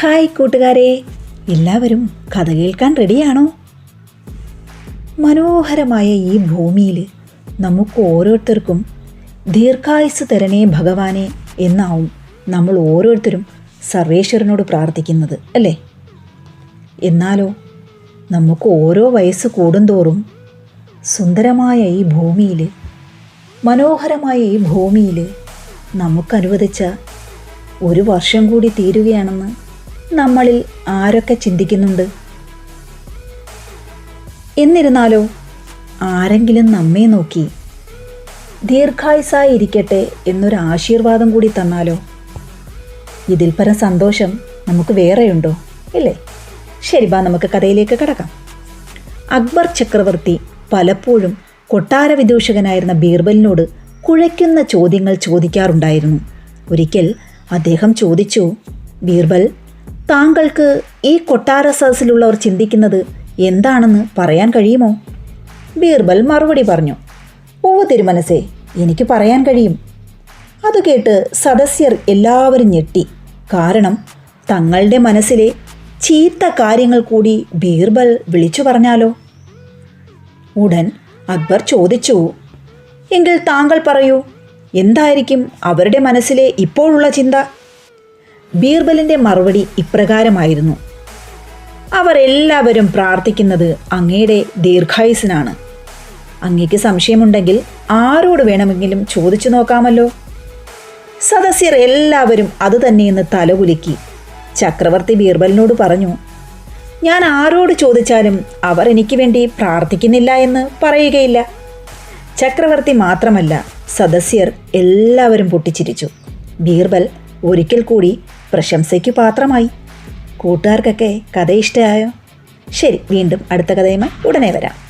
Hi കൂട്ടുകാരെ. എല്ലാവരും കഥ കേൾക്കാൻ റെഡിയാണോ? മനോഹരമായ ഈ ഭൂമിയിൽ നമുക്ക് ഓരോരുത്തർക്കും ദീർഘായുസ് തരണേ ഭഗവാനെ എന്നാവും നമ്മൾ ഓരോരുത്തരും സർവേശ്വരനോട് പ്രാർത്ഥിക്കുന്നത് അല്ലേ? എന്നാലോ നമുക്ക് ഓരോ വയസ്സ് കൂടുന്തോറും സുന്ദരമായ ഈ ഭൂമിയിൽ മനോഹരമായ ഈ ഭൂമിയിൽ നമുക്കനുവദിച്ച ഒരു വർഷം കൂടി തീരുകയാണെന്ന് നമ്മളിൽ ആരൊക്കെ ചിന്തിക്കുന്നുണ്ട്? എന്നിരുന്നാലോ ആരെങ്കിലും നമ്മെ നോക്കി ദീർഘായുസായി ഇരിക്കട്ടെ എന്നൊരു ആശീർവാദം കൂടി തന്നാലോ? ഇതിൽ പരം സന്തോഷം നമുക്ക് വേറെയുണ്ടോ? ഇല്ലേ? ശരി ബാ നമുക്ക് കഥയിലേക്ക് കടക്കാം. അക്ബർ ചക്രവർത്തി പലപ്പോഴും കൊട്ടാര വിദൂഷകനായിരുന്ന ബീർബലിനോട് കുഴയ്ക്കുന്ന ചോദ്യങ്ങൾ ചോദിക്കാറുണ്ടായിരുന്നു. ഒരിക്കൽ അദ്ദേഹം ചോദിച്ചു ബീർബൽ താങ്കൾക്ക് ഈ കൊട്ടാര സദസ്സിലുള്ളവർ ചിന്തിക്കുന്നത് എന്താണെന്ന് പറയാൻ കഴിയുമോ? ബീർബൽ മറുപടി പറഞ്ഞു ഓ തിരുമനസേ എനിക്ക് പറയാൻ കഴിയും. അത് കേട്ട് സദസ്യർ എല്ലാവരും ഞെട്ടി. കാരണം തങ്ങളുടെ മനസ്സിലെ ചീത്ത കാര്യങ്ങൾ കൂടി ബീർബൽ വിളിച്ചു പറഞ്ഞാലോ? ഉടൻ അക്ബർ ചോദിച്ചു എങ്കിൽ താങ്കൾ പറയൂ എന്തായിരിക്കും അവരുടെ മനസ്സിലെ ഇപ്പോഴുള്ള ചിന്ത? ബീർബലിന്റെ മറുപടി ഇപ്രകാരമായിരുന്നു. അവർ എല്ലാവരും പ്രാർത്ഥിക്കുന്നത് അങ്ങയുടെ ദീർഘായുസിനാണ് അങ്ങയ്ക്ക് സംശയമുണ്ടെങ്കിൽ ആരോട് വേണമെങ്കിലും ചോദിച്ചു നോക്കാമല്ലോ. സദസ്യർ എല്ലാവരും അത് തന്നെയെന്ന് തലകുലുക്കി. ചക്രവർത്തി ബീർബലിനോട് പറഞ്ഞു ഞാൻ ആരോട് ചോദിച്ചാലും അവർ എനിക്ക് വേണ്ടി പ്രാർത്ഥിക്കുന്നില്ല എന്ന് പറയുകയില്ല. ചക്രവർത്തി മാത്രമല്ല സദസ്യർ എല്ലാവരും പൊട്ടിച്ചിരിച്ചു. ബീർബൽ ഒരിക്കൽ കൂടി പ്രശംസയ്ക്ക് പാത്രമായി. കൂട്ടുകാർക്കൊക്കെ കഥ ഇഷ്ടമായോ ശരി വീണ്ടും അടുത്ത കഥയുമായി ഉടനെ വരാം.